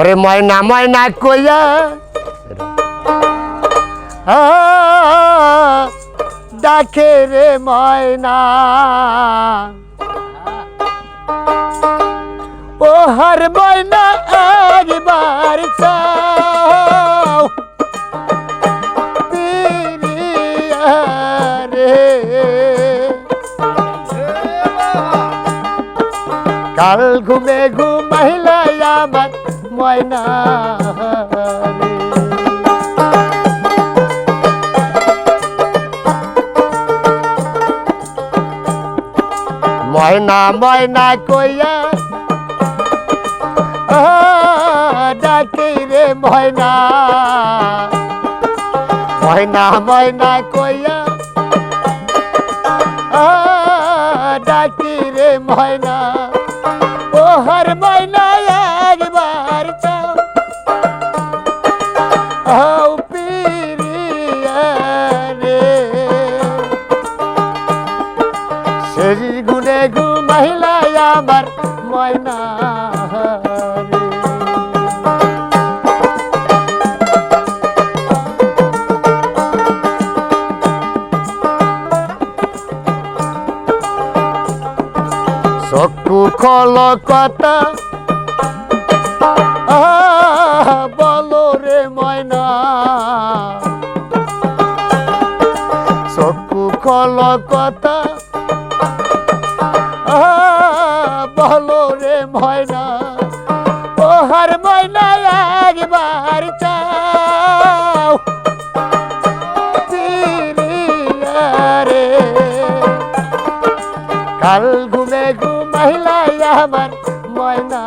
ওরে ময়না ময়না কইয়া। ডাকে রে ময়না। ও হর ময়না, একবার চাও। কাল ঘুমে ঘুমাইলাই আমার ময়না ময়না ময়না কইয়া ডাকে রে ময়না। ময়না ময়না কইয়া ডাকি রে ময়না। সেই গুনে গু মহিলা আমার ময়না চকু খল কথা বলো রে ময়না। চকু খল কথা বলো রে ময়না ও হার ময়না একবার চাও। রে কাল ঘুমে ঘুমাইলাই আমার ময়না।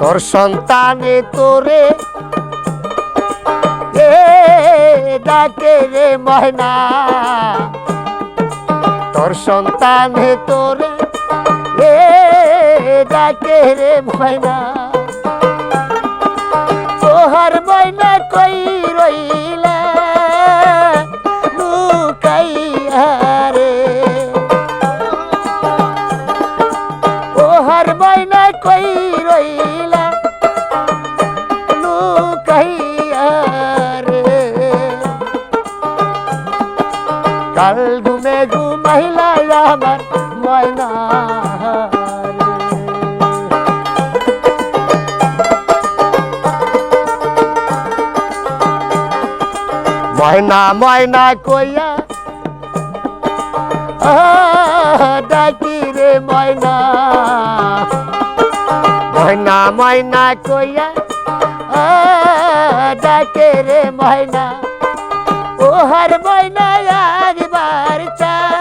তোর সন্তানে তোরে ডাকে রে ময়না। তোর সন্তানে তোরে ডাকে রে ময়না। তোহার ময়না কই রইলা? ঘুমাইলা আমার ময়না ময়না ময়না কইয়া ডাকি রে ময়না। ময়না ময়না কইয়া ডাকে রে ময়না। ও হর ময়না একবার চাও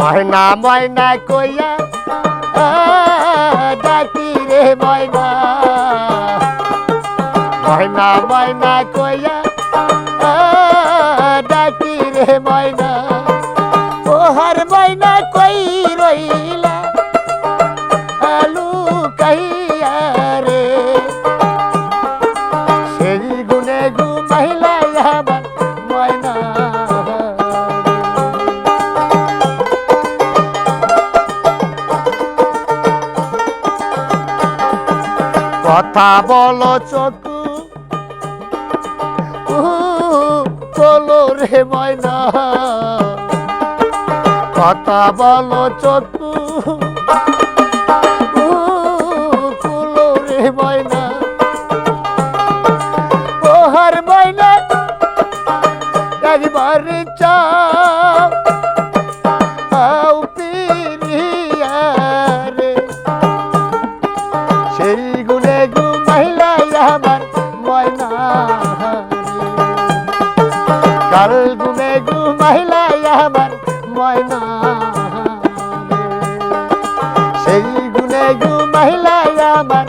ময়না ময়না কইয়া ডাকি রে ময়না। ময়না ময়না কইয়া ডাকি রে ময়না। কথা বলো চকু। বলো রে ময়না। কথা বলো চকু। কাল গুনে গু মহিলা আমার ময়না সেই গুনে গু মহিলা আমার